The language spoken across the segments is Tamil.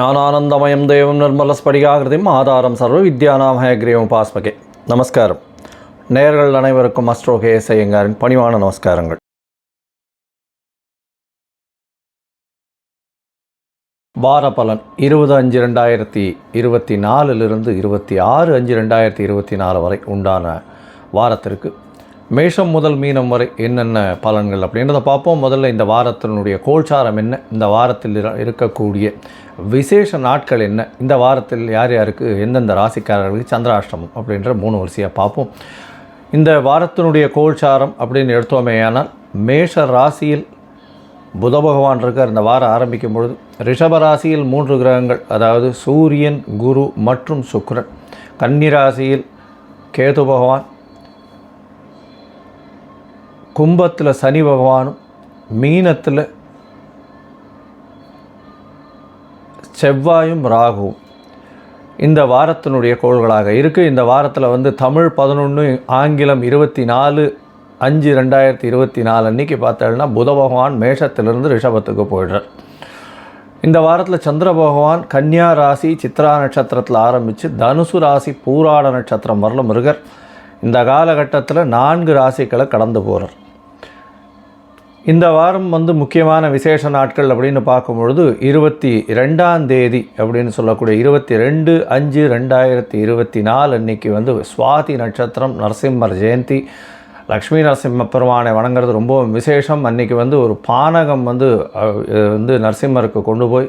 ஞானானந்தமயம் దేవం నిర్మల స్ఫடிகாகிருதிம் ஆதாரம் சர்வ வித்யானாம் ஹயக்ரீவம் உபாஸ்மகே நமஸ்காரம். நேர்கள் அனைவருக்கும் அஸ்ட்ரோகே கேஎஸ் பணிவான நமஸ்காரங்கள். வாரபலன் இருபது அஞ்சு ரெண்டாயிரத்தி இருபத்தி நாலுலிருந்து இருபத்தி ஆறு அஞ்சு ரெண்டாயிரத்தி இருபத்தி நாலு வரை உண்டான வாரத்திற்கு மேஷம் முதல் மீனம் வரை என்னென்ன பலன்கள் அப்படின்றத பார்ப்போம். முதல்ல இந்த வாரத்தினுடைய கோல்சாரம் என்ன? இந்த வாரத்தில் இருக்கக்கூடிய விசேஷ நாட்கள் என்ன? இந்த வாரத்தில் யார் யாருக்கு எந்தெந்த ராசிக்காரர்களுக்கு சந்திராஷ்டமம் அப்படின்ற மூணு வரிசையாக பார்ப்போம். இந்த வாரத்தினுடைய கோல்சாரம் அப்படின்னு எடுத்தோமேயானால் மேஷ ராசியில் புத பகவான் இருக்கார். இந்த வாரம் ஆரம்பிக்கும் பொழுது ரிஷப ராசியில் மூன்று கிரகங்கள் அதாவது சூரியன் குரு மற்றும் சுக்ரன் கன்னி ராசியில் கேது பகவான் கும்பத்தில் சனி பகவானும் மீனத்தில் செவ்வாயும் ராகுவும் இந்த வாரத்தினுடைய கோள்களாக இருக்குது இந்த வாரத்தில் வந்து தமிழ் பதினொன்று ஆங்கிலம் இருபத்தி நாலு அஞ்சு ரெண்டாயிரத்தி இருபத்தி நாலு அன்றைக்கி பார்த்தோம்னா புத பகவான் மேஷத்திலிருந்து ரிஷபத்துக்கு போயிடுறார். இந்த வாரத்தில் சந்திர பகவான் கன்னியா ராசி சித்ரா நட்சத்திரத்தில் ஆரம்பித்து தனுசு ராசி பூராட நட்சத்திரம் வரலும் இருக்கார். இந்த காலகட்டத்தில் நான்கு ராசிகளை கடந்து போகிறார் இந்த வாரம் வந்து முக்கியமான விசேஷ நாட்கள் அப்படின்னு பார்க்கும்பொழுது இருபத்தி ரெண்டாம் தேதி அப்படின்னு சொல்லக்கூடிய இருபத்தி ரெண்டு அஞ்சு ரெண்டாயிரத்தி இருபத்தி நாலு அன்னைக்கு வந்து சுவாதி நட்சத்திரம் நரசிம்மர் ஜெயந்தி லக்ஷ்மி நரசிம்ம பெருமானை வணங்குறது ரொம்பவும் விசேஷம். அன்னைக்கு வந்து ஒரு பானகம் வந்து வந்து நரசிம்மருக்கு கொண்டு போய்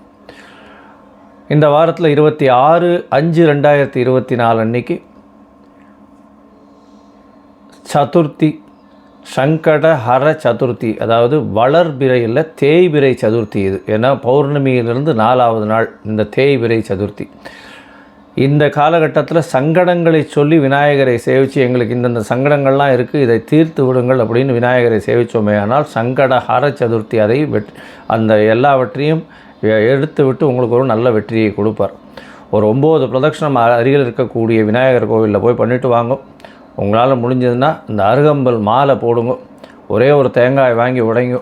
இந்த வாரத்தில் இருபத்தி ஆறு அஞ்சு ரெண்டாயிரத்தி இருபத்தி நாலு அன்னைக்கு சதுர்த்தி சங்கட ஹர சதுர்த்தி அதாவது வளர்பிறையில் தேய்பிறை சதுர்த்தி இது. ஏன்னா பௌர்ணமியிலிருந்து நாலாவது நாள் இந்த தேய்பிறை சதுர்த்தி. இந்த காலகட்டத்தில் சங்கடங்களை சொல்லி விநாயகரை சேவித்து எங்களுக்கு இந்தந்த சங்கடங்கள்லாம் இருக்குது இதை தீர்த்து விடுங்கள் அப்படின்னு விநாயகரை சேவித்தோமே ஆனால் சங்கட ஹர சதுர்த்தி அதை வெட் அந்த எல்லாவற்றையும் எடுத்து விட்டு உங்களுக்கு ஒரு நல்ல வெற்றியை கொடுப்பார். ஒரு ஒம்பது பிரதட்சணம் அருகில் இருக்கக்கூடிய விநாயகர் கோவிலில் போய் பண்ணிட்டு வாங்க. உங்களால் முடிஞ்சதுன்னா இந்த அருகம்பல் மாலை போடுங்க. ஒரே ஒரு தேங்காய் வாங்கி உடைங்க.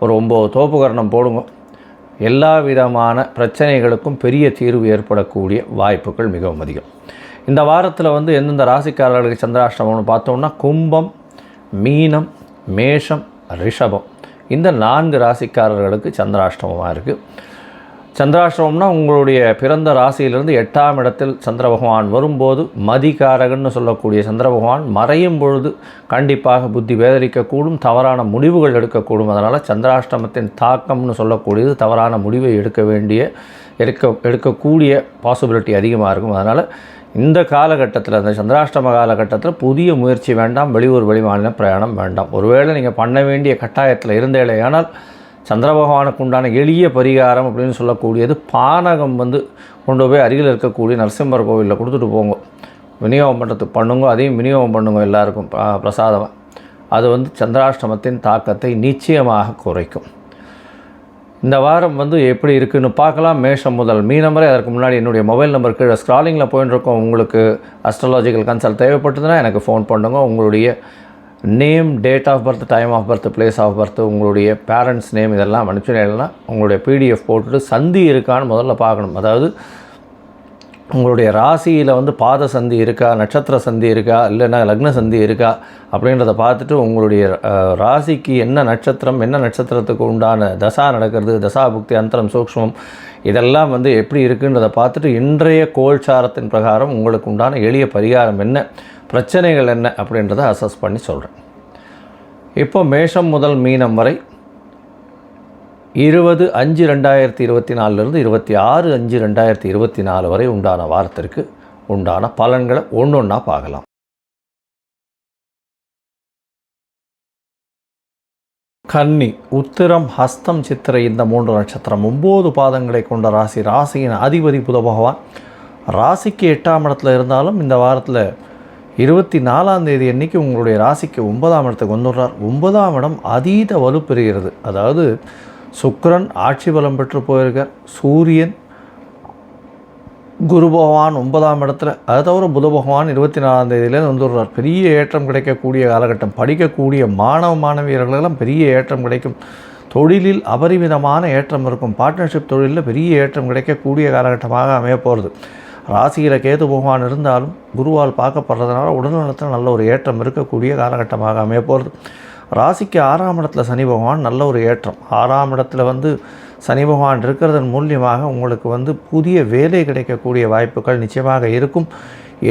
ஒரு ஒம்பது தோப்புக்கரணம் போடுங்க. எல்லா விதமான பிரச்சனைகளுக்கும் பெரிய தீர்வு ஏற்படக்கூடிய வாய்ப்புகள் மிகவும் அதிகம். இந்த வாரத்தில் வந்து எந்தெந்த ராசிக்காரர்களுக்கு சந்திராஷ்டமம்னு பார்த்தோம்னா கும்பம் மீனம் மேஷம் ரிஷபம். இந்த நான்கு ராசிக்காரர்களுக்கு சந்திராஷ்டமமாக இருக்குது சந்திராஷ்டமம்னா உங்களுடைய பிறந்த ராசியிலிருந்து எட்டாம் இடத்தில் சந்திர பகவான் வரும்போது மதிகாரகன்னு சொல்லக்கூடிய சந்திர பகவான் மறையும் பொழுது கண்டிப்பாக புத்தி வேதரிக்கக்கூடும் தவறான முடிவுகள் எடுக்கக்கூடும். அதனால் சந்திராஷ்டமத்தின் தாக்கம்னு சொல்லக்கூடியது தவறான முடிவை எடுக்க வேண்டிய எடுக்க எடுக்கக்கூடிய பாசிபிலிட்டி அதிகமாக இருக்கும். அதனால் இந்த காலகட்டத்தில் அந்த சந்திராஷ்டம காலகட்டத்தில் புதிய முயற்சி வேண்டாம் வெளியூர் வெளிமாநில பிரயாணம் வேண்டாம். ஒருவேளை நீங்கள் பண்ண வேண்டிய கட்டாயத்தில் இருந்தேலையானால் சந்திர பகவானுக்கு உண்டான எளிய பரிகாரம் அப்படின்னு சொல்லக்கூடியது பானகம் வந்து கொண்டு போய் அருகில் இருக்கக்கூடிய நரசிம்மர் கோவிலில் கொடுத்துட்டு போங்க. விநியோகம் பண்ணுறதுக்கு பண்ணுங்க. அதையும் விநியோகம் பண்ணுங்க எல்லாருக்கும். பிரசாதமாக அது வந்து சந்திராஷ்டமத்தின் தாக்கத்தை நிச்சயமாக குறைக்கும். இந்த வாரம் வந்து எப்படி இருக்குதுன்னு பார்க்கலாம். மேஷம் முதல் மீனம் வரை அதற்கு முன்னாடி என்னுடைய மொபைல் நம்பர் கீழே ஸ்க்ராலிங்கில் போயின்னு இருக்கோம் உங்களுக்கு அஸ்ட்ராலஜிக்கல் கன்சல்ட் தேவைப்பட்டதுன்னா எனக்கு ஃபோன் பண்ணுங்க. உங்களுடைய name date of birth time of birth place of birth உங்களுடைய பேரண்ட்ஸ் நேம் இதெல்லாம் அனுப்பிச்சுனா உங்களுடைய பிடிஎஃப் போட்டுட்டு சந்தி இருக்கான்னு முதல்ல பார்க்கணும். அதாவது உங்களுடைய ராசியில் வந்து பாத சந்தி இருக்கா நட்சத்திர சந்தி இருக்கா இல்லைன்னா லக்ன சந்தி இருக்கா அப்படின்றத பார்த்துட்டு உங்களுடைய ராசிக்கு என்ன நட்சத்திரம் என்ன நட்சத்திரத்துக்கு உண்டான தசா நடக்கிறது தசா புக்தி அந்தரம் சூக்ஷ்மம் இதெல்லாம் வந்து எப்படி இருக்குன்றதை பார்த்துட்டு இன்றைய கோல்சாரத்தின் பிரகாரம் உங்களுக்கு உண்டான எளிய பரிகாரம் என்ன? பிரச்சனைகள் என்ன அப்படின்றத அசஸ் பண்ணி சொல்கிறேன் இப்போ மேஷம் முதல் மீனம் வரை இருபது அஞ்சு ரெண்டாயிரத்தி இருபத்தி நாலுலேருந்து இருபத்தி ஆறு அஞ்சு ரெண்டாயிரத்தி இருபத்தி நாலு வரை உண்டான வாரத்திற்கு உண்டான பலன்களை ஒன்று ஒன்றா பார்க்கலாம். கன்னி உத்திரம் ஹஸ்தம் சித்திரை இந்த மூன்று நட்சத்திரம் ஒம்பது பாதங்களை கொண்ட ராசி. ராசியின் அதிபதி புத பகவான். ராசிக்கு எட்டாம் இடத்துல இருந்தாலும் இந்த வாரத்தில் இருபத்தி நாலாம் தேதி அன்னைக்கு உங்களுடைய ராசிக்கு ஒன்பதாம் இடத்துக்கு வந்துடுறார். ஒன்பதாம் இடம் அதீத வலுப்பெறுகிறது. அதாவது சுக்கரன் ஆட்சி பலம் பெற்று போயிருக்கார். சூரியன் குரு பகவான் ஒன்பதாம் இடத்துல. அது தவிர புத பகவான் இருபத்தி நாலாம் தேதியிலேருந்து வந்துடுறார். பெரிய ஏற்றம் கிடைக்கக்கூடிய காலகட்டம். படிக்கக்கூடிய மாணவ மாணவியர்களெல்லாம் பெரிய ஏற்றம் கிடைக்கும். தொழிலில் அபரிமிதமான ஏற்றம் இருக்கும். பார்ட்னர்ஷிப் தொழிலில் பெரிய ஏற்றம் கிடைக்கக்கூடிய காலகட்டமாக அமைய போகிறது ராசியில் கேது பகவான் இருந்தாலும் குருவால் பார்க்கப்படுறதுனால உடல்நலத்தில் நல்ல ஒரு ஏற்றம் இருக்கக்கூடிய காலகட்டமாக அமைய போகிறது ராசிக்கு ஆறாம் இடத்துல சனி பகவான் நல்ல ஒரு ஏற்றம். ஆறாம் இடத்துல வந்து சனி பகவான் இருக்கிறதன் மூலியமாக உங்களுக்கு வந்து புதிய வேலை கிடைக்கக்கூடிய வாய்ப்புகள் நிச்சயமாக இருக்கும்.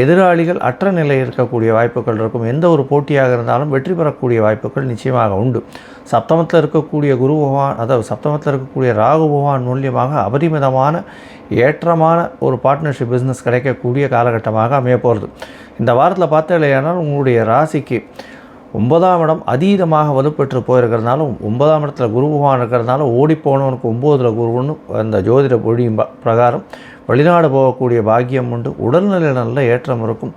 எதிராளிகள் அற்ற நிலை இருக்கக்கூடிய வாய்ப்புகள் இருக்கும். எந்த ஒரு போட்டியாக இருந்தாலும் வெற்றி பெறக்கூடிய வாய்ப்புகள் நிச்சயமாக உண்டு. சப்தமத்தில் இருக்கக்கூடிய குரு பகவான் அதாவது சப்தமத்தில் இருக்கக்கூடிய ராகு பகவான் மூலியமாக அபரிமிதமான ஏற்றமான ஒரு பார்ட்னர்ஷிப் பிஸ்னஸ் கிடைக்கக்கூடிய காலகட்டமாக அமைய போகிறது. இந்த வாரத்தில் பார்த்தீங்களேனால் உங்களுடைய ராசிக்கு ஒன்பதாம் இடம் அதீதமாக வலுப்பெற்று போயிருக்கிறதுனாலும் ஒன்பதாம் இடத்துல குரு பகவான் இருக்கிறதுனால ஓடிப்போனவனுக்கு ஒம்போதில் குருன்னு அந்த ஜோதிட பொழியும் ப- பிரகாரம் வெளிநாடு போகக்கூடிய பாக்கியம் உண்டு. உடல்நிலை நல்ல ஏற்றம் இருக்கும்.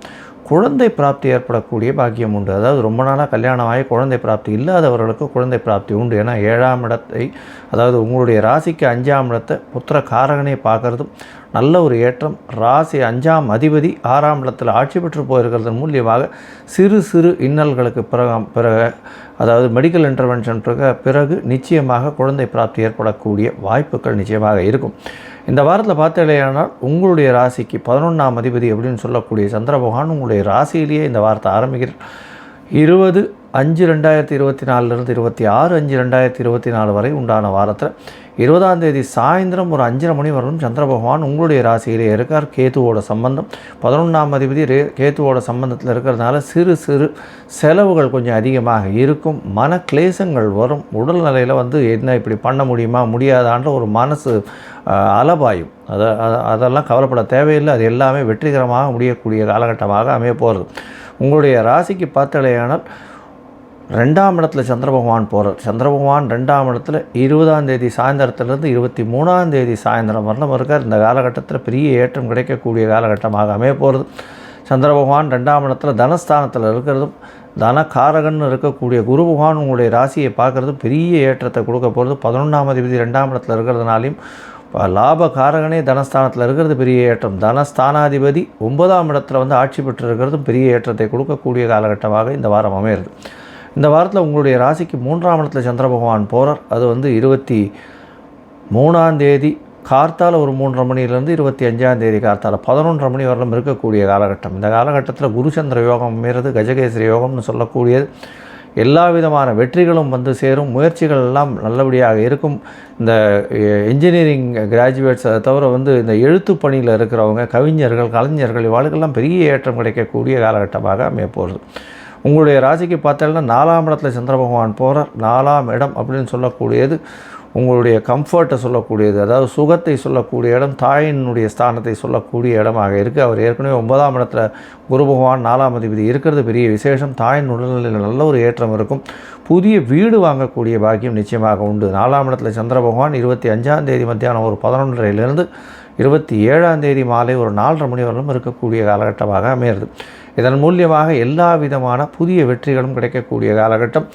குழந்தை பிராப்தி ஏற்படக்கூடிய பாக்கியம் உண்டு. அதாவது ரொம்ப நாளாக கல்யாணம் ஆகி குழந்தை பிராப்தி இல்லாதவர்களுக்கு குழந்தை பிராப்தி உண்டு. ஏன்னா ஏழாம் இடத்தை அதாவது உங்களுடைய ராசிக்கு அஞ்சாம் இடத்தை புத்திர காரகனை பார்க்கறதும் நல்ல ஒரு ஏற்றம். ராசி அஞ்சாம் அதிபதி ஆறாம் இடத்தில் ஆட்சி பெற்று போயிருக்கிறதன் மூலியமாக சிறு சிறு இன்னல்களுக்கு பிறகு பிறகு அதாவது மெடிக்கல் இன்டர்வென்ஷன் பிறகு நிச்சயமாக குழந்தை பிராப்தி ஏற்படக்கூடிய வாய்ப்புகள் நிச்சயமாக இருக்கும். இந்த வாரத்தில் பார்த்தாலேயானால் உங்களுடைய ராசிக்கு பதினொன்றாம் அதிபதி அப்படின்னு சொல்லக்கூடிய சந்திர பகவான் உங்களுடைய ராசியிலேயே இந்த வாரத்தை ஆரம்பிக்கிறார். இருபது அஞ்சு ரெண்டாயிரத்தி இருபத்தி நாலுலேருந்து இருபத்தி ஆறு அஞ்சு ரெண்டாயிரத்தி இருபத்தி நாலு வரை உண்டான வாரத்தில் இருபதாம் தேதி சாயந்தரம் ஒரு அஞ்சரை மணி வரலும் சந்திர பகவான் உங்களுடைய ராசியிலே இருக்கார். கேத்துவோட சம்பந்தம் பதினொன்றாம் அதிபதி ரே கேத்துவோட சம்பந்தத்தில் இருக்கிறதுனால சிறு சிறு செலவுகள் கொஞ்சம் அதிகமாக இருக்கும். மன கிளேசங்கள் வரும். உடல்நிலையில் வந்து என்ன இப்படி பண்ண முடியுமா முடியாதான்ற ஒரு மனசு அலபாயும். அதை அதெல்லாம் கவலைப்பட தேவையில்லை. அது எல்லாமே வெற்றிகரமாக முடியக்கூடிய காலகட்டமாக அமைய போகிறது உங்களுடைய ராசிக்கு பார்த்தலையானால் ரெண்டாம் இடத்துல சந்திர பகவான் போகிறார் சந்திர பகவான் ரெண்டாம் இடத்துல இருபதாம் தேதி சாயந்தரத்துலேருந்து இருபத்தி மூணாம் தேதி சாயந்தரம் வரலும் இருக்கார். இந்த காலகட்டத்தில் பெரிய ஏற்றம் கிடைக்கக்கூடிய காலகட்டமாக அமைய போகிறது சந்திர பகவான் ரெண்டாம் இடத்துல தனஸ்தானத்தில் இருக்கிறதும் தனகாரகன்னு இருக்கக்கூடிய குரு பகவான் உங்களுடைய ராசியை பார்க்குறது பெரிய ஏற்றத்தை கொடுக்க போகிறது பதினொன்றாம் அதிபதி ரெண்டாம் இடத்துல இருக்கிறதுனாலையும் லாப காரகனே தனஸ்தானத்தில் இருக்கிறது பெரிய ஏற்றம். தனஸ்தானாதிபதி ஒன்பதாம் இடத்துல வந்து ஆட்சி பெற்று இருக்கிறதும் பெரிய ஏற்றத்தை கொடுக்கக்கூடிய காலகட்டமாக இந்த வாரம் அமையிறது. இந்த வாரத்தில் உங்களுடைய ராசிக்கு மூன்றாம் இடத்துல சந்திர பகவான் போகிறார் அது வந்து இருபத்தி மூணாம் தேதி கார்த்தால ஒரு மூன்றரை மணிலேருந்து இருபத்தி அஞ்சாம் தேதி பதினொன்றரை மணி வரலும் இருக்கக்கூடிய காலகட்டம். இந்த காலகட்டத்தில் குருச்சந்திர யோகம் அமைகிறது கஜகேசரி யோகம்னு சொல்லக்கூடியது. எல்லா விதமான வெற்றிகளும் வந்து சேரும். முயற்சிகள் எல்லாம் நல்லபடியாக இருக்கும். இந்த இன்ஜினியரிங் கிராஜுவேட்ஸ் அதை தவிர வந்து இந்த எழுத்து பணியில் இருக்கிறவங்க கவிஞர்கள் கலைஞர்கள் இவாளுக்கெல்லாம் பெரிய ஏற்றம் கிடைக்கக்கூடிய காலகட்டமாக அமைய போகிறது உங்களுடைய ராசிக்கு பார்த்தீங்கன்னா நாலாம் இடத்துல சந்திர பகவான் போகிறார் நாலாம் இடம் அப்படின்னு சொல்லக்கூடியது உங்களுடைய கம்ஃபர்ட்டை சொல்லக்கூடியது. அதாவது சுகத்தை சொல்லக்கூடிய இடம் தாயினுடைய ஸ்தானத்தை சொல்லக்கூடிய இடமாக இருக்குது அவர் ஏற்கனவே ஒன்பதாம் இடத்துல குரு பகவான் நாலாம் அதிபதி இருக்கிறது. பெரிய விசேஷம். தாயின் உடல்நிலையில் நல்ல ஒரு ஏற்றம் இருக்கும். புதிய வீடு வாங்கக்கூடிய பாக்கியம் நிச்சயமாக உண்டு. நாலாம் இடத்துல சந்திர பகவான் இருபத்தி அஞ்சாம் தேதி மத்தியானம் ஒரு பதினொன்றரையிலிருந்து இருபத்தி ஏழாம் தேதி மாலை ஒரு நாலரை மணி வரலும் இருக்கக்கூடிய காலகட்டமாக அமையிறது. இதன் மூலியமாக எல்லா விதமான புதிய வெற்றிகளும் கிடைக்கக்கூடிய காலகட்டம்.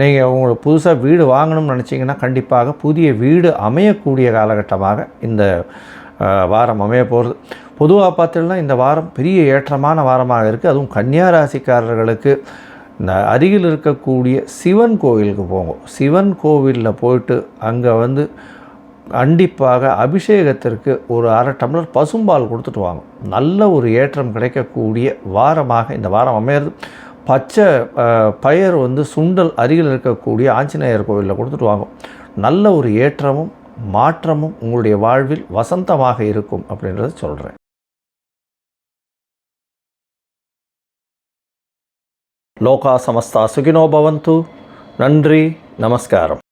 நீங்கள் உங்களுக்கு புதுசாக வீடு வாங்கணும்னு நினச்சிங்கன்னா கண்டிப்பாக புதிய வீடு அமையக்கூடிய காலகட்டமாக இந்த வாரம் அமைய போகிறது பொதுவாக பார்த்தீங்கன்னா இந்த வாரம் பெரிய ஏற்றமான வாரமாக இருக்குது அதுவும் கன்னியா ராசிக்காரர்களுக்கு இந்த அருகில் இருக்கக்கூடிய சிவன் கோவிலுக்கு போங்க. சிவன் கோவிலில் போயிட்டு அங்கே வந்து கண்டிப்பாக அபிஷேகத்திற்கு ஒரு அரை டம்ளர் பசும்பால் கொடுத்துட்டு வாங்க. நல்ல ஒரு ஏற்றம் கிடைக்கக்கூடிய வாரமாக இந்த வாரம் அமையிறது. பச்சை பயர் வந்து சுண்டல் அருகில் இருக்கக்கூடிய ஆஞ்சநேயர் கோவிலில் கொடுத்துட்டு வாங்க. நல்ல ஒரு ஏற்றமும் மாற்றமும் உங்களுடைய வாழ்வில் வசந்தமாக இருக்கும் அப்படின்றத சொல்கிறேன் லோகா சமஸ்தா சுகினோ பவந்து. நன்றி நமஸ்காரம்.